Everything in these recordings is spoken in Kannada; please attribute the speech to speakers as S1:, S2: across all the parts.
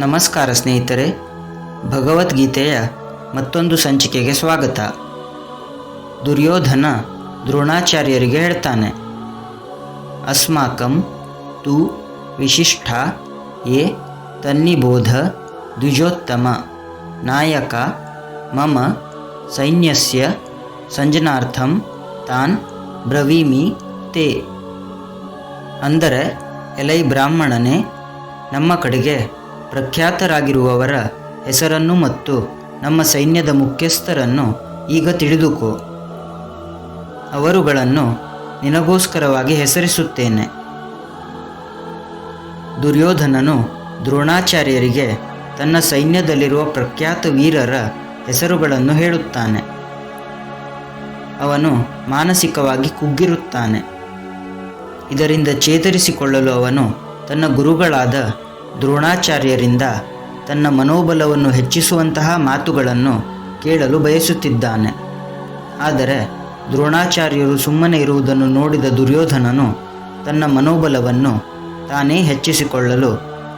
S1: ನಮಸ್ಕಾರ ಸ್ನೇಹಿತರೆ, ಭಗವದ್ಗೀತೆಯ ಮತ್ತೊಂದು ಸಂಚಿಕೆಗೆ ಸ್ವಾಗತ. ದುರ್ಯೋಧನ ದ್ರೋಣಾಚಾರ್ಯರಿಗೆ ಹೇಳ್ತಾನೆ, ಅಸ್ಮಾಕಂ ತು ವಿಶಿಷ್ಟ ಎ ತನ್ನಿಬೋಧ ದ್ವಿಜೋತ್ತಮ ನಾಯಕ ಮಮ ಸೈನ್ಯಸ್ಯ ಸಂಜನಾರ್ಥಂ ತಾನ್ ಬ್ರವೀಮಿ ತೇ. ಅಂದರೆ, ಎಲೈ ಬ್ರಾಹ್ಮಣನೇ ನಮ್ಮ ಕಡೆಗೆ ಪ್ರಖ್ಯಾತರಾಗಿರುವವರ ಹೆಸರನ್ನು ಮತ್ತು ನಮ್ಮ ಸೈನ್ಯದ ಮುಖ್ಯಸ್ಥರನ್ನು ಈಗ ತಿಳಿದುಕೋ. ಅವರುಗಳನ್ನು ನಿನಗೋಸ್ಕರವಾಗಿ ಹೆಸರಿಸುತ್ತೇನೆ. ದುರ್ಯೋಧನನು ದ್ರೋಣಾಚಾರ್ಯರಿಗೆ ತನ್ನ ಸೈನ್ಯದಲ್ಲಿರುವ ಪ್ರಖ್ಯಾತ ವೀರರ ಹೆಸರುಗಳನ್ನು ಹೇಳುತ್ತಾನೆ. ಅವನು ಮಾನಸಿಕವಾಗಿ ಕುಗ್ಗಿರುತ್ತಾನೆ. ಇದರಿಂದ ಚೇತರಿಸಿಕೊಳ್ಳಲು ಅವನು ತನ್ನ ಗುರುಗಳಾದ ದ್ರೋಣಾಚಾರ್ಯರಿಂದ ತನ್ನ ಮನೋಬಲವನ್ನು ಹೆಚ್ಚಿಸುವಂತಹ ಮಾತುಗಳನ್ನು ಕೇಳಲು ಬಯಸುತ್ತಿದ್ದಾನೆ. ಆದರೆ ದ್ರೋಣಾಚಾರ್ಯರು ಸುಮ್ಮನೆ ಇರುವುದನ್ನು ನೋಡಿದ ದುರ್ಯೋಧನನು ತನ್ನ ಮನೋಬಲವನ್ನು ತಾನೇ ಹೆಚ್ಚಿಸಿಕೊಳ್ಳಲು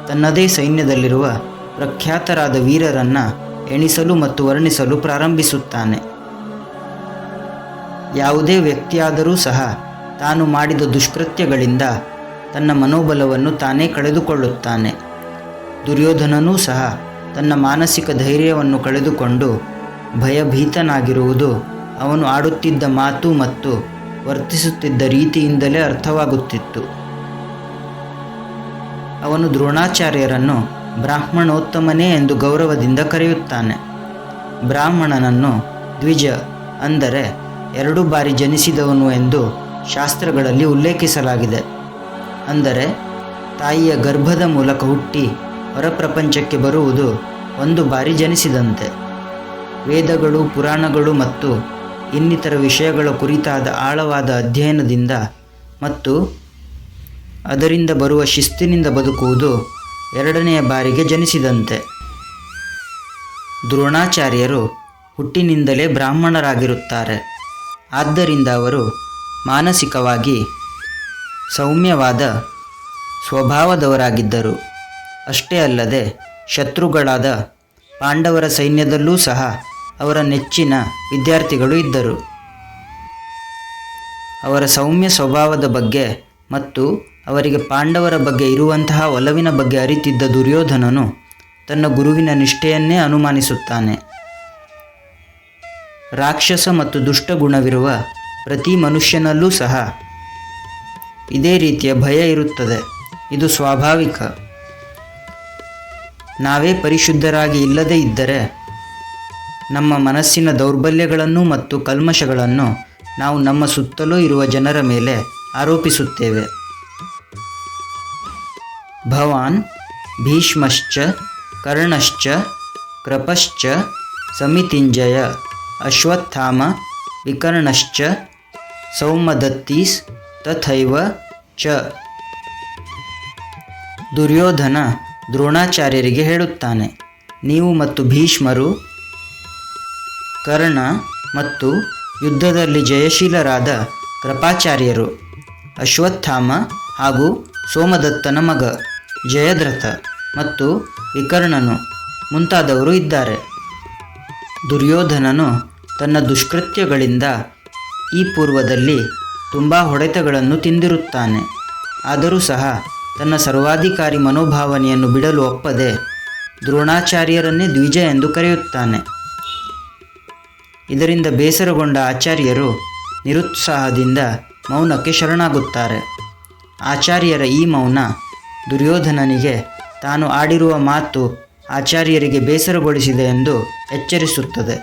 S1: ತನ್ನದೇ ಸೈನ್ಯದಲ್ಲಿರುವ ಪ್ರಖ್ಯಾತರಾದ ವೀರರನ್ನು ಎಣಿಸಲು ಮತ್ತು ವರ್ಣಿಸಲು ಪ್ರಾರಂಭಿಸುತ್ತಾನೆ. ಯಾವುದೇ ವ್ಯಕ್ತಿಯಾದರೂ ಸಹ ತಾನು ಮಾಡಿದ ದುಷ್ಕೃತ್ಯಗಳಿಂದ ತನ್ನ ಮನೋಬಲವನ್ನು ತಾನೇ ಕಳೆದುಕೊಳ್ಳುತ್ತಾನೆ. ದುರ್ಯೋಧನನೂ ಸಹ ತನ್ನ ಮಾನಸಿಕ ಧೈರ್ಯವನ್ನು ಕಳೆದುಕೊಂಡು ಭಯಭೀತನಾಗಿರುವುದು ಅವನು ಆಡುತ್ತಿದ್ದ ಮಾತು ಮತ್ತು ವರ್ತಿಸುತ್ತಿದ್ದ ರೀತಿಯಿಂದಲೇ ಅರ್ಥವಾಗುತ್ತಿತ್ತು. ಅವನು ದ್ರೋಣಾಚಾರ್ಯರನ್ನು ಬ್ರಾಹ್ಮಣೋತ್ತಮನೇ ಎಂದು ಗೌರವದಿಂದ ಕರೆಯುತ್ತಾನೆ. ಬ್ರಾಹ್ಮಣನನ್ನು ದ್ವಿಜ ಅಂದರೆ ಎರಡು ಬಾರಿ ಜನಿಸಿದವನು ಎಂದು ಶಾಸ್ತ್ರಗಳಲ್ಲಿ ಉಲ್ಲೇಖಿಸಲಾಗಿದೆ. ಅಂದರೆ ತಾಯಿಯ ಗರ್ಭದ ಮೂಲಕ ಹುಟ್ಟಿ ಹೊರಪ್ರಪಂಚಕ್ಕೆ ಬರುವುದು ಒಂದು ಬಾರಿ ಜನಿಸಿದಂತೆ. ವೇದಗಳು, ಪುರಾಣಗಳು ಮತ್ತು ಇನ್ನಿತರ ವಿಷಯಗಳ ಕುರಿತಾದ ಆಳವಾದ ಅಧ್ಯಯನದಿಂದ ಮತ್ತು ಅದರಿಂದ ಬರುವ ಶಿಸ್ತಿನಿಂದ ಬದುಕುವುದು ಎರಡನೆಯ ಬಾರಿಗೆ ಜನಿಸಿದಂತೆ. ದ್ರೋಣಾಚಾರ್ಯರು ಹುಟ್ಟಿನಿಂದಲೇ ಬ್ರಾಹ್ಮಣರಾಗಿರುತ್ತಾರೆ. ಆದ್ದರಿಂದ ಅವರು ಮಾನಸಿಕವಾಗಿ ಸೌಮ್ಯವಾದ ಸ್ವಭಾವದವರಾಗಿದ್ದರು. ಅಷ್ಟೇ ಅಲ್ಲದೆ ಶತ್ರುಗಳಾದ ಪಾಂಡವರ ಸೈನ್ಯದಲ್ಲೂ ಸಹ ಅವರ ನೆಚ್ಚಿನ ವಿದ್ಯಾರ್ಥಿಗಳು ಇದ್ದರು. ಅವರ ಸೌಮ್ಯ ಸ್ವಭಾವದ ಬಗ್ಗೆ ಮತ್ತು ಅವರಿಗೆ ಪಾಂಡವರ ಬಗ್ಗೆ ಇರುವಂತಹ ಒಲವಿನ ಬಗ್ಗೆ ಅರಿತಿದ್ದ ದುರ್ಯೋಧನನು ತನ್ನ ಗುರುವಿನ ನಿಷ್ಠೆಯನ್ನೇ ಅನುಮಾನಿಸುತ್ತಾನೆ. ರಾಕ್ಷಸ ಮತ್ತು ದುಷ್ಟ ಗುಣವಿರುವ ಪ್ರತಿ ಮನುಷ್ಯನಲ್ಲೂ ಸಹ ಇದೇ ರೀತಿಯ ಭಯ ಇರುತ್ತದೆ. ಇದು ಸ್ವಾಭಾವಿಕ. ನಾವೇ ಪರಿಶುದ್ಧರಾಗಿ ಇಲ್ಲದೇ ಇದ್ದರೆ ನಮ್ಮ ಮನಸ್ಸಿನ ದೌರ್ಬಲ್ಯಗಳನ್ನು ಮತ್ತು ಕಲ್ಮಶಗಳನ್ನು ನಾವು ನಮ್ಮ ಸುತ್ತಲೂ ಇರುವ ಜನರ ಮೇಲೆ ಆರೋಪಿಸುತ್ತೇವೆ. ಭವಾನ್, ಭೀಷ್ಮಶ್ಚ, ಕರ್ಣಶ್ಚ, ಕೃಪಶ್ಚ, ಸಮಿತಿಂಜಯ, ಅಶ್ವತ್ಥಾಮ, ವಿಕರ್ಣಶ್ಚ, ಸೌಮದತ್ತೀಸ್ ತಥೈವ ಚ. ದುರ್ಯೋಧನ ದ್ರೋಣಾಚಾರ್ಯರಿಗೆ ಹೇಳುತ್ತಾನೆ, ನೀವು ಮತ್ತು ಭೀಷ್ಮರು, ಕರ್ಣ ಮತ್ತು ಯುದ್ಧದಲ್ಲಿ ಜಯಶೀಲರಾದ ಕೃಪಾಚಾರ್ಯರು, ಅಶ್ವತ್ಥಾಮ ಹಾಗೂ ಸೋಮದತ್ತನ ಮಗ ಜಯದ್ರಥ ಮತ್ತು ವಿಕರ್ಣನು ಮುಂತಾದವರು ಇದ್ದಾರೆ. ದುರ್ಯೋಧನನು ತನ್ನ ದುಷ್ಕೃತ್ಯಗಳಿಂದ ಈ ಪೂರ್ವದಲ್ಲಿ ತುಂಬ ಹೊಡೆತಗಳನ್ನು ತಿಂದಿರುತ್ತಾನೆ. ಆದರೂ ಸಹ ತನ್ನ ಸರ್ವಾಧಿಕಾರಿ ಮನೋಭಾವನೆಯನ್ನು ಬಿಡಲು ಒಪ್ಪದೆ ದ್ರೋಣಾಚಾರ್ಯರನ್ನೇ ದ್ವಿಜ ಎಂದು ಕರೆಯುತ್ತಾನೆ. ಇದರಿಂದ ಬೇಸರಗೊಂಡ ಆಚಾರ್ಯರು ನಿರುತ್ಸಾಹದಿಂದ ಮೌನಕ್ಕೆ ಶರಣಾಗುತ್ತಾರೆ. ಆಚಾರ್ಯರ ಈ ಮೌನ ದುರ್ಯೋಧನನಿಗೆ ತಾನು ಆಡಿರುವ ಮಾತು ಆಚಾರ್ಯರಿಗೆ ಬೇಸರಗೊಳಿಸಿದೆ ಎಂದು ಎಚ್ಚರಿಸುತ್ತದೆ.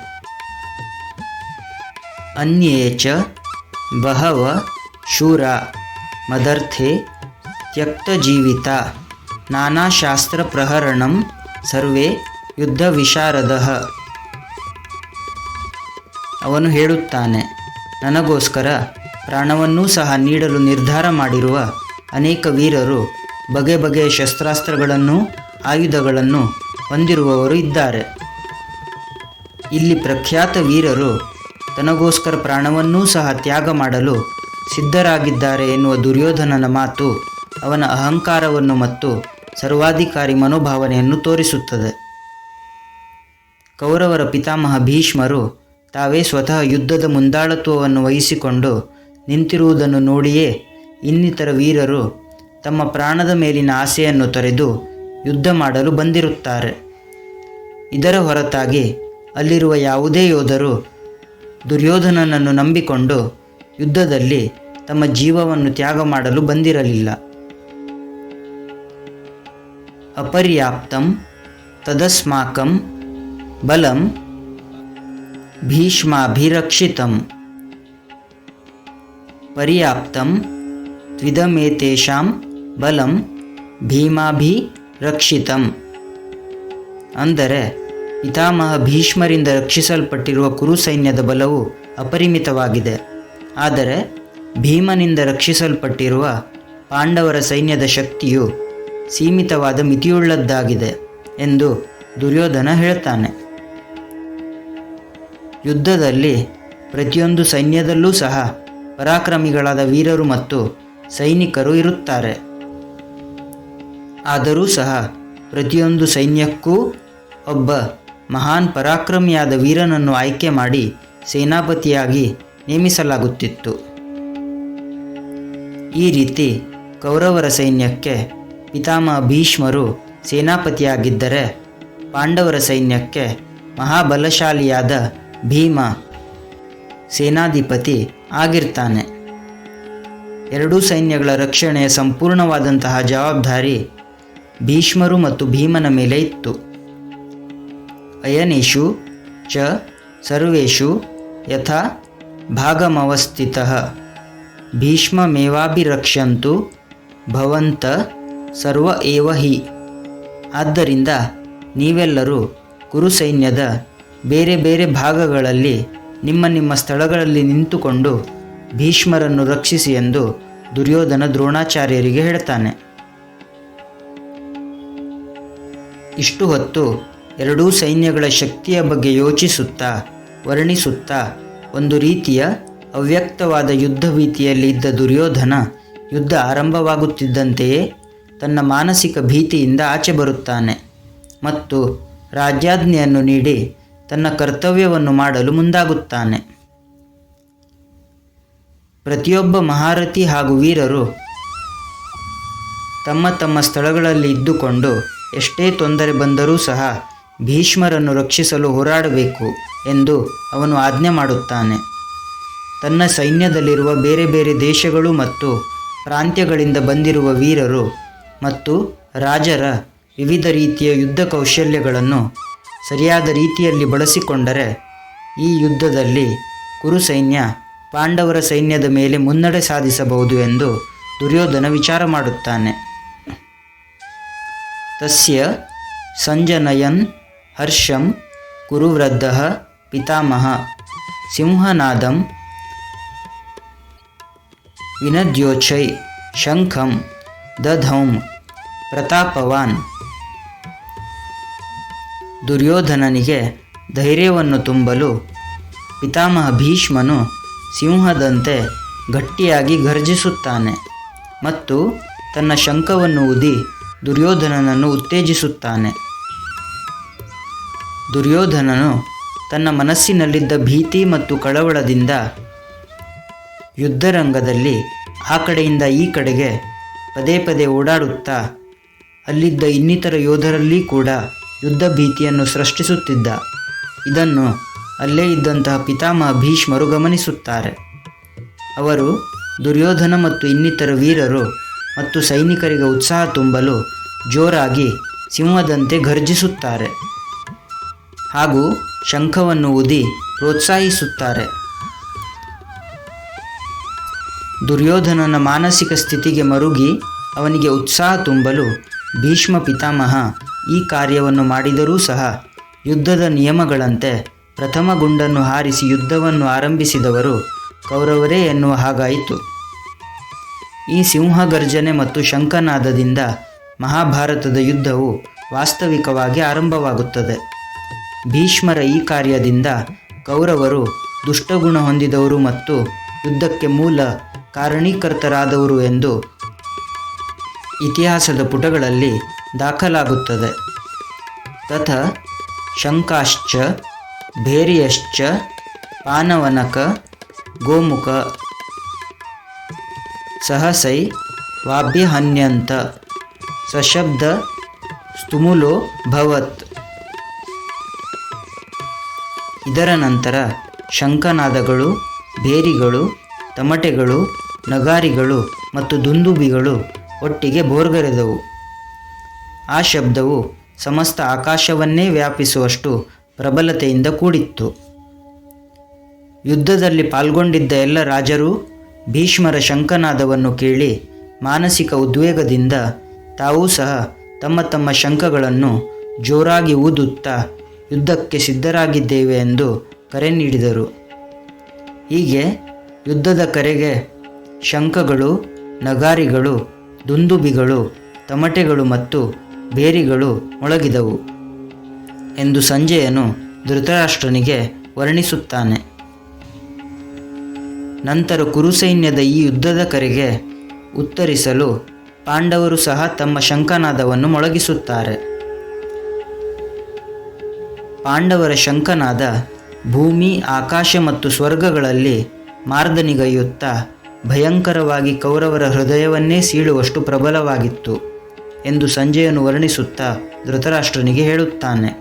S1: ಅನ್ಯೇಚ ಬಹವ ಶೂರ ಮದರ್ಥೆ ತ್ಯಕ್ತಜೀವಿತ ನಾನಾಶಾಸ್ತ್ರ ಪ್ರಹರಣಂ ಸರ್ವೇ ಯುದ್ಧ ವಿಶಾರದ. ಅವನು ಹೇಳುತ್ತಾನೆ, ನನಗೋಸ್ಕರ ಪ್ರಾಣವನ್ನೂ ಸಹ ನೀಡಲು ನಿರ್ಧಾರ ಮಾಡಿರುವ ಅನೇಕ ವೀರರು ಬಗೆ ಬಗೆಯ ಶಸ್ತ್ರಾಸ್ತ್ರಗಳನ್ನು ಆಯುಧಗಳನ್ನು ಹೊಂದಿರುವವರು ಇದ್ದಾರೆ. ಇಲ್ಲಿ ಪ್ರಖ್ಯಾತ ವೀರರು ತನಗೋಸ್ಕರ ಪ್ರಾಣವನ್ನೂ ಸಹ ತ್ಯಾಗ ಮಾಡಲು ಸಿದ್ಧರಾಗಿದ್ದಾರೆ ಎನ್ನುವ ದುರ್ಯೋಧನನ ಮಾತು ಅವನ ಅಹಂಕಾರವನ್ನು ಮತ್ತು ಸರ್ವಾಧಿಕಾರಿ ಮನೋಭಾವನೆಯನ್ನು ತೋರಿಸುತ್ತದೆ. ಕೌರವರ ಪಿತಾಮಹ ಭೀಷ್ಮರು ತಾವೇ ಸ್ವತಃ ಯುದ್ಧದ ಮುಂದಾಳತ್ವವನ್ನು ವಹಿಸಿಕೊಂಡು ನಿಂತಿರುವುದನ್ನು ನೋಡಿಯೇ ಇನ್ನಿತರ ವೀರರು ತಮ್ಮ ಪ್ರಾಣದ ಮೇಲಿನ ಆಸೆಯನ್ನು ತೊರೆದು ಯುದ್ಧ ಮಾಡಲು ಬಂದಿರುತ್ತಾರೆ. ಇದರ ಹೊರತಾಗಿ ಅಲ್ಲಿರುವ ಯಾವುದೇ ಯೋಧರು ದುರ್ಯೋಧನನನ್ನು ನಂಬಿಕೊಂಡು ಯುದ್ಧದಲ್ಲಿ ತಮ್ಮ ಜೀವವನ್ನು ತ್ಯಾಗ ಮಾಡಲು ಬಂದಿರಲಿಲ್ಲ. ಅಪರ್ಯಾಪ್ತಂ ತದಸ್ಮಾಕಂ ಬಲಂ ಭೀಷ್ಮಾಭಿರಕ್ಷಿತಂ ಪರ್ಯಾಪ್ತಂ ತ್ವಿದಮೇತೇಷಾಂ ಬಲಂ ಭೀಮಾಭಿರಕ್ಷಿತಂ. ಅಂದರೆ ಪಿತಾಮಹ ಭೀಷ್ಮರಿಂದ ರಕ್ಷಿಸಲ್ಪಟ್ಟಿರುವ ಕುರು ಸೈನ್ಯದ ಬಲವು ಅಪರಿಮಿತವಾಗಿದೆ. ಆದರೆ ಭೀಮನಿಂದ ರಕ್ಷಿಸಲ್ಪಟ್ಟಿರುವ ಪಾಂಡವರ ಸೈನ್ಯದ ಶಕ್ತಿಯು ಸೀಮಿತವಾದ ಮಿತಿಯುಳ್ಳದ್ದಾಗಿದೆ ಎಂದು ದುರ್ಯೋಧನ ಹೇಳ್ತಾನೆ. ಯುದ್ಧದಲ್ಲಿ ಪ್ರತಿಯೊಂದು ಸೈನ್ಯದಲ್ಲೂ ಸಹ ಪರಾಕ್ರಮಿಗಳಾದ ವೀರರು ಮತ್ತು ಸೈನಿಕರು ಇರುತ್ತಾರೆ. ಆದರೂ ಸಹ ಪ್ರತಿಯೊಂದು ಸೈನ್ಯಕ್ಕೂ ಒಬ್ಬ ಮಹಾನ್ ಪರಾಕ್ರಮಿಯಾದ ವೀರನನ್ನು ಆಯ್ಕೆ ಮಾಡಿ ಸೇನಾಪತಿಯಾಗಿ ನೇಮಿಸಲಾಗುತ್ತಿತ್ತು. ಈ ರೀತಿ ಕೌರವರ ಸೈನ್ಯಕ್ಕೆ ಪಿತಾಮಹ ಭೀಷ್ಮರು ಸೇನಾಪತಿಯಾಗಿದ್ದರೆ ಪಾಂಡವರ ಸೈನ್ಯಕ್ಕೆ ಮಹಾಬಲಶಾಲಿಯಾದ ಭೀಮ ಸೇನಾಧಿಪತಿ ಆಗಿರ್ತಾನೆ. ಎರಡೂ ಸೈನ್ಯಗಳ ರಕ್ಷಣೆಯ ಸಂಪೂರ್ಣವಾದಂತಹ ಜವಾಬ್ದಾರಿ ಭೀಷ್ಮರು ಮತ್ತು ಭೀಮನ ಮೇಲೆ ಇತ್ತು. ಅಯನೇಷು ಚ ಸರ್ವೇಷು ಯಥಾ ಭಾಗಮವಸ್ಥಿತಃ ಭೀಷ್ಮಮೇವಾಭಿರಕ್ಷಂತು ಭವಂತ ಸರ್ವ ಏವ ಹಿ ಆದ್ದರಿಂದ ನೀವೆಲ್ಲರೂ ಕುರುಸೈನ್ಯದ ಬೇರೆ ಬೇರೆ ಭಾಗಗಳಲ್ಲಿ ನಿಮ್ಮ ನಿಮ್ಮ ಸ್ಥಳಗಳಲ್ಲಿ ನಿಂತುಕೊಂಡು ಭೀಷ್ಮರನ್ನು ರಕ್ಷಿಸಿ ಎಂದು ದುರ್ಯೋಧನ ದ್ರೋಣಾಚಾರ್ಯರಿಗೆ ಹೇಳ್ತಾನೆ. ಇಷ್ಟು ಹೊತ್ತು ಎರಡೂ ಸೈನ್ಯಗಳ ಶಕ್ತಿಯ ಬಗ್ಗೆ ಯೋಚಿಸುತ್ತಾ, ವರ್ಣಿಸುತ್ತಾ, ಒಂದು ರೀತಿಯ ಅವ್ಯಕ್ತವಾದ ಯುದ್ಧ ಭೀತಿಯಲ್ಲಿ ಇದ್ದ ದುರ್ಯೋಧನ ಯುದ್ಧ ಆರಂಭವಾಗುತ್ತಿದ್ದಂತೆಯೇ ತನ್ನ ಮಾನಸಿಕ ಭೀತಿಯಿಂದ ಆಚೆ ಬರುತ್ತಾನೆ ಮತ್ತು ರಾಜ್ಯಾಜ್ಞೆಯನ್ನು ನೀಡಿ ತನ್ನ ಕರ್ತವ್ಯವನ್ನು ಮಾಡಲು ಮುಂದಾಗುತ್ತಾನೆ. ಪ್ರತಿಯೊಬ್ಬ ಮಹಾರಥಿ ಹಾಗೂ ವೀರರು ತಮ್ಮ ತಮ್ಮ ಸ್ಥಳಗಳಲ್ಲಿ ಇದ್ದುಕೊಂಡು ಎಷ್ಟೇ ತೊಂದರೆ ಬಂದರೂ ಸಹ ಭೀಷ್ಮರನ್ನು ರಕ್ಷಿಸಲು ಹೋರಾಡಬೇಕು ಎಂದು ಅವನು ಆಜ್ಞೆ ಮಾಡುತ್ತಾನೆ. ತನ್ನ ಸೈನ್ಯದಲ್ಲಿರುವ ಬೇರೆ ಬೇರೆ ದೇಶಗಳು ಮತ್ತು ಪ್ರಾಂತ್ಯಗಳಿಂದ ಬಂದಿರುವ ವೀರರು ಮತ್ತು ರಾಜರ ವಿವಿಧ ರೀತಿಯ ಯುದ್ಧ ಕೌಶಲ್ಯಗಳನ್ನು ಸರಿಯಾದ ರೀತಿಯಲ್ಲಿ ಬಳಸಿಕೊಂಡರೆ ಈ ಯುದ್ಧದಲ್ಲಿ ಕುರು ಸೈನ್ಯ ಪಾಂಡವರ ಸೈನ್ಯದ ಮೇಲೆ ಮುನ್ನಡೆ ಸಾಧಿಸಬಹುದು ಎಂದು ದುರ್ಯೋಧನ ವಿಚಾರ ಮಾಡುತ್ತಾನೆ. ತಸ್ಯ ಸಂಜನಯನ್ ಹರ್ಷಂ ಕುರುವೃದ್ಧ ಪಿತಾಮಹ ಸಿಂಹನಾದಂ ವಿನದ್ಯೋಚೈ ಶಂಖಂ ದಧೌಂ ಪ್ರತಾಪವಾನ್. ದುರ್ಯೋಧನನಿಗೆ ಧೈರ್ಯವನ್ನು ತುಂಬಲು ಪಿತಾಮಹ ಭೀಷ್ಮನು ಸಿಂಹದಂತೆ ಗಟ್ಟಿಯಾಗಿ ಗರ್ಜಿಸುತ್ತಾನೆ ಮತ್ತು ತನ್ನ ಶಂಖವನ್ನು ಊದಿ ದುರ್ಯೋಧನನನ್ನು ಉತ್ತೇಜಿಸುತ್ತಾನೆ. ದುರ್ಯೋಧನನು ತನ್ನ ಮನಸ್ಸಿನಲ್ಲಿದ್ದ ಭೀತಿ ಮತ್ತು ಕಳವಳದಿಂದ ಯುದ್ಧರಂಗದಲ್ಲಿ ಆ ಕಡೆಯಿಂದ ಈ ಕಡೆಗೆ ಪದೇ ಪದೇ ಓಡಾಡುತ್ತಾ, ಅಲ್ಲಿದ್ದ ಇನ್ನಿತರ ಯೋಧರಲ್ಲಿ ಕೂಡ ಯುದ್ಧ ಭೀತಿಯನ್ನು ಸೃಷ್ಟಿಸುತ್ತಿದ್ದ. ಇದನ್ನು ಅಲ್ಲೇ ಇದ್ದಂತಹ ಪಿತಾಮಹ ಭೀಷ್ಮರು ಗಮನಿಸುತ್ತಾರೆ. ಅವರು ದುರ್ಯೋಧನ ಮತ್ತು ಇನ್ನಿತರ ವೀರರು ಮತ್ತು ಸೈನಿಕರಿಗೆ ಉತ್ಸಾಹ ತುಂಬಲು ಜೋರಾಗಿ ಸಿಂಹದಂತೆ ಘರ್ಜಿಸುತ್ತಾರೆ. ಹಾಗೂ ಶಂಖವನ್ನು ಊದಿ ಪ್ರೋತ್ಸಾಹಿಸುತ್ತಾರೆ. ದುರ್ಯೋಧನನ ಮಾನಸಿಕ ಸ್ಥಿತಿಗೆ ಮರುಗಿ ಅವನಿಗೆ ಉತ್ಸಾಹ ತುಂಬಲು ಭೀಷ್ಮ ಪಿತಾಮಹ ಈ ಕಾರ್ಯವನ್ನು ಮಾಡಿದರೂ ಸಹ ಯುದ್ಧದ ನಿಯಮಗಳಂತೆ ಪ್ರಥಮ ಗುಂಡನ್ನು ಹಾರಿಸಿ ಯುದ್ಧವನ್ನು ಆರಂಭಿಸಿದವರು ಕೌರವರೇ ಎನ್ನುವ ಹಾಗಾಯಿತು. ಈ ಸಿಂಹಗರ್ಜನೆ ಮತ್ತು ಶಂಖನಾದದಿಂದ ಮಹಾಭಾರತದ ಯುದ್ಧವು ವಾಸ್ತವಿಕವಾಗಿ ಆರಂಭವಾಗುತ್ತದೆ. ಭೀಷ್ಮರ ಈ ಕಾರ್ಯದಿಂದ ಕೌರವರು ದುಷ್ಟಗುಣ ಹೊಂದಿದವರು ಮತ್ತು ಯುದ್ಧಕ್ಕೆ ಮೂಲ ಕಾರಣೀಕರ್ತರಾದವರು ಎಂದು ಇತಿಹಾಸದ ಪುಟಗಳಲ್ಲಿ ದಾಖಲಾಗುತ್ತದೆ. ತಥ ಶಂಕಾಶ್ಚ, ಭೇರಿಯಶ್ಚ, ಪಾನವನಕ, ಗೋಮುಖ, ಸಹಸೈ, ವಾಭ್ಯಹನ್ಯಂತ, ಸಶಬ್ದ, ಸ್ತುಮುಲೋ ಭವತ್. ಇದರ ನಂತರ ಶಂಖನಾದಗಳು, ಬೇರಿಗಳು, ತಮಟೆಗಳು, ನಗಾರಿಗಳು ಮತ್ತು ದುಂದುಬಿಗಳು ಒಟ್ಟಿಗೆ ಬೋರ್ಗರೆದವು. ಆ ಶಬ್ದವು ಸಮಸ್ತ ಆಕಾಶವನ್ನೇ ವ್ಯಾಪಿಸುವಷ್ಟು ಪ್ರಬಲತೆಯಿಂದ ಕೂಡಿತ್ತು. ಯುದ್ಧದಲ್ಲಿ ಪಾಲ್ಗೊಂಡಿದ್ದ ಎಲ್ಲ ರಾಜರೂ ಭೀಷ್ಮರ ಶಂಖನಾದವನ್ನು ಕೇಳಿ ಮಾನಸಿಕ ಉದ್ವೇಗದಿಂದ ತಾವೂ ಸಹ ತಮ್ಮ ತಮ್ಮ ಶಂಖಗಳನ್ನು ಜೋರಾಗಿ ಊದುತ್ತಾ ಯುದ್ಧಕ್ಕೆ ಸಿದ್ಧರಾಗಿದ್ದೇವೆ ಎಂದು ಕರೆ ನೀಡಿದರು. ಹೀಗೆ ಯುದ್ಧದ ಕರೆಗೆ ಶಂಖಗಳು, ನಗಾರಿಗಳು, ದುಂದುಬಿಗಳು, ತಮಟೆಗಳು ಮತ್ತು ಬೇರಿಗಳು ಮೊಳಗಿದವು ಎಂದು ಸಂಜೆಯನು ಧೃತರಾಷ್ಟ್ರನಿಗೆ ವರ್ಣಿಸುತ್ತಾನೆ. ನಂತರ ಕುರುಸೈನ್ಯದ ಈ ಯುದ್ಧದ ಕರೆಗೆ ಉತ್ತರಿಸಲು ಪಾಂಡವರು ಸಹ ತಮ್ಮ ಶಂಖನಾದವನ್ನು ಮೊಳಗಿಸುತ್ತಾರೆ. ಪಾಂಡವರ ಶಂಖನಾದ ಭೂಮಿ, ಆಕಾಶ ಮತ್ತು ಸ್ವರ್ಗಗಳಲ್ಲಿ ಮಾರ್ದನಿಗೈಯುತ್ತಾ ಭಯಂಕರವಾಗಿ ಕೌರವರ ಹೃದಯವನ್ನೇ ಸೀಳುವಷ್ಟು ಪ್ರಬಲವಾಗಿತ್ತು ಎಂದು ಸಂಜೆಯನ್ನು ವರ್ಣಿಸುತ್ತಾ ಧೃತರಾಷ್ಟ್ರನಿಗೆ ಹೇಳುತ್ತಾನೆ.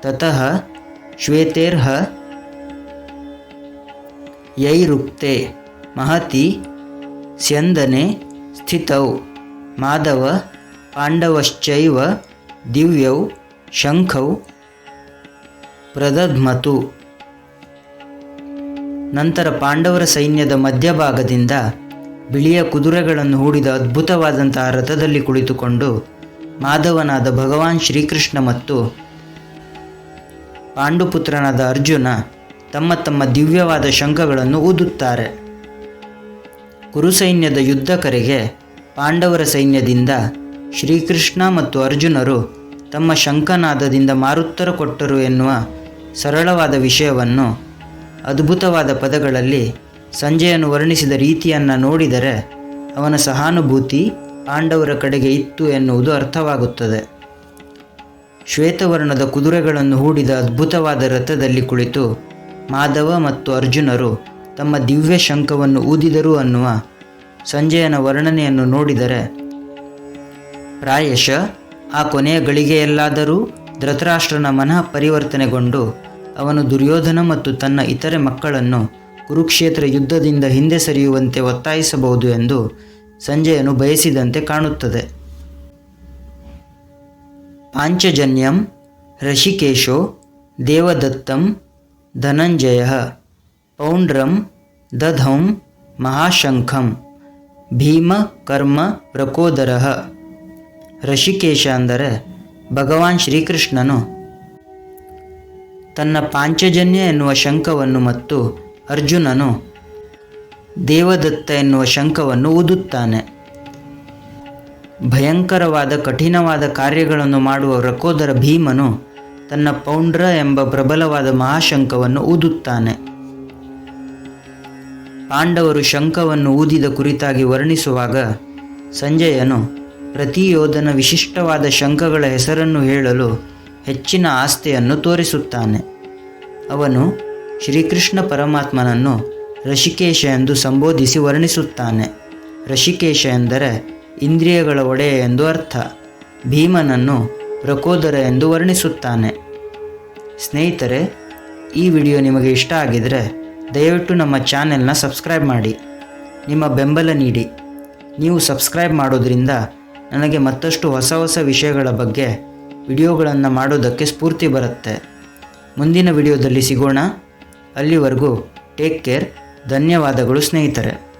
S1: ತತಃ ಶ್ವೇತೇರ್ಹ ಯೈರುಕ್ತೆ ಮಹತಿ ಸ್ಯಂದನೆ ಸ್ಥಿತೌ ಮಾಧವ ಪಾಂಡವಶ್ಚೈವ ದಿವ್ಯೌ ಶಂಖೌ ಪ್ರದಧ್ಮತು ನಂತರ ಪಾಂಡವರ ಸೈನ್ಯದ ಮಧ್ಯಭಾಗದಿಂದ ಬಿಳಿಯ ಕುದುರೆಗಳನ್ನು ಹೂಡಿದ ಅದ್ಭುತವಾದಂತಹ ರಥದಲ್ಲಿ ಕುಳಿತುಕೊಂಡು ಮಾಧವನಾದ ಭಗವಾನ್ ಶ್ರೀಕೃಷ್ಣ ಮತ್ತು ಪಾಂಡುಪುತ್ರನಾದ ಅರ್ಜುನ ತಮ್ಮ ತಮ್ಮ ದಿವ್ಯವಾದ ಶಂಖಗಳನ್ನು ಊದುತ್ತಾರೆ. ಕುರುಸೈನ್ಯದ ಯುದ್ಧ ಕರೆಗೆ ಪಾಂಡವರ ಸೈನ್ಯದಿಂದ ಶ್ರೀಕೃಷ್ಣ ಮತ್ತು ಅರ್ಜುನರು ತಮ್ಮ ಶಂಖನಾದದಿಂದ ಮಾರುತ್ತರ ಕೊಟ್ಟರು ಎನ್ನುವ ಸರಳವಾದ ವಿಷಯವನ್ನು ಅದ್ಭುತವಾದ ಪದಗಳಲ್ಲಿ ಸಂಜೆಯನ್ನು ವರ್ಣಿಸಿದ ರೀತಿಯನ್ನು ನೋಡಿದರೆ ಅವನ ಸಹಾನುಭೂತಿ ಪಾಂಡವರ ಕಡೆಗೆ ಇತ್ತು ಎನ್ನುವುದು ಅರ್ಥವಾಗುತ್ತದೆ. ಶ್ವೇತವರ್ಣದ ಕುದುರೆಗಳನ್ನು ಹೂಡಿದ ಅದ್ಭುತವಾದ ರಥದಲ್ಲಿ ಕುಳಿತು ಮಾಧವ ಮತ್ತು ಅರ್ಜುನರು ತಮ್ಮ ದಿವ್ಯ ಶಂಖವನ್ನು ಊದಿದರು ಅನ್ನುವ ಸಂಜಯನ ವರ್ಣನೆಯನ್ನು ನೋಡಿದರೆ, ಪ್ರಾಯಶಃ ಆ ಕೊನೆಯ ಗಳಿಗೆಯಲ್ಲಾದರೂ ಧೃತರಾಷ್ಟ್ರನ ಮನಃ ಪರಿವರ್ತನೆಗೊಂಡು ಅವನು ದುರ್ಯೋಧನ ಮತ್ತು ತನ್ನ ಇತರೆ ಮಕ್ಕಳನ್ನು ಕುರುಕ್ಷೇತ್ರ ಯುದ್ಧದಿಂದ ಹಿಂದೆ ಸರಿಯುವಂತೆ ಒತ್ತಾಯಿಸಬಹುದು ಎಂದು ಸಂಜಯನು ಬಯಸಿದಂತೆ ಕಾಣುತ್ತದೆ. ಪಾಂಚಜನ್ಯಂ, ಋಷಿಕೇಶೋ, ದೇವದತ್ತಂ, ಧನಂಜಯ, ಪೌಂಡ್ರಂ, ದಧಂ, ಮಹಾಶಂಖಂ, ಭೀಮ, ಕರ್ಮ, ಪ್ರಕೋದರ. ಋಷಿಕೇಶ ಅಂದರೆ ಭಗವಾನ್ ಶ್ರೀಕೃಷ್ಣನು ತನ್ನ ಪಾಂಚಜನ್ಯ ಎನ್ನುವ ಶಂಖವನ್ನು ಮತ್ತು ಅರ್ಜುನನು ದೇವದತ್ತ ಎನ್ನುವ ಶಂಖವನ್ನು ಊದುತ್ತಾನೆ. ಭಯಂಕರವಾದ, ಕಠಿಣವಾದ ಕಾರ್ಯಗಳನ್ನು ಮಾಡುವ ರಕೋದರ ಭೀಮನು ತನ್ನ ಪೌಂಡ್ರ ಎಂಬ ಪ್ರಬಲವಾದ ಮಹಾಶಂಖವನ್ನು ಊದುತ್ತಾನೆ. ಪಾಂಡವರು ಶಂಖವನ್ನು ಊದಿದ ಕುರಿತಾಗಿ ವರ್ಣಿಸುವಾಗ ಸಂಜಯನು ಪ್ರತಿ ಯೋಧನ ವಿಶಿಷ್ಟವಾದ ಶಂಖಗಳ ಹೆಸರನ್ನು ಹೇಳಲು ಹೆಚ್ಚಿನ ಆಸ್ತಿಯನ್ನು ತೋರಿಸುತ್ತಾನೆ. ಅವನು ಶ್ರೀಕೃಷ್ಣ ಪರಮಾತ್ಮನನ್ನು ಋಷಿಕೇಶ ಎಂದು ಸಂಬೋಧಿಸಿ ವರ್ಣಿಸುತ್ತಾನೆ. ಋಷಿಕೇಶ ಎಂದರೆ ಇಂದ್ರಿಯಗಳ ಒಡೆಯ ಎಂದು ಅರ್ಥ. ಭೀಮನನ್ನು ಪ್ರಕೋದರ ಎಂದು ವರ್ಣಿಸುತ್ತಾನೆ. ಸ್ನೇಹಿತರೆ, ಈ ವಿಡಿಯೋ ನಿಮಗೆ ಇಷ್ಟ ಆಗಿದರೆ ದಯವಿಟ್ಟು ನಮ್ಮ ಚಾನೆಲ್ನ ಸಬ್ಸ್ಕ್ರೈಬ್ ಮಾಡಿ. ನಿಮ್ಮ ಬೆಂಬಲ ನೀಡಿ. ನೀವು ಸಬ್ಸ್ಕ್ರೈಬ್ ಮಾಡೋದ್ರಿಂದ ನನಗೆ ಮತ್ತಷ್ಟು ಹೊಸ ಹೊಸ ವಿಷಯಗಳ ಬಗ್ಗೆ ವಿಡಿಯೋಗಳನ್ನು ಮಾಡೋದಕ್ಕೆ ಸ್ಫೂರ್ತಿ ಬರುತ್ತೆ. ಮುಂದಿನ ವಿಡಿಯೋದಲ್ಲಿ ಸಿಗೋಣ. ಅಲ್ಲಿವರೆಗೂ ಟೇಕ್ ಕೇರ್ ಧನ್ಯವಾದಗಳು ಸ್ನೇಹಿತರೆ.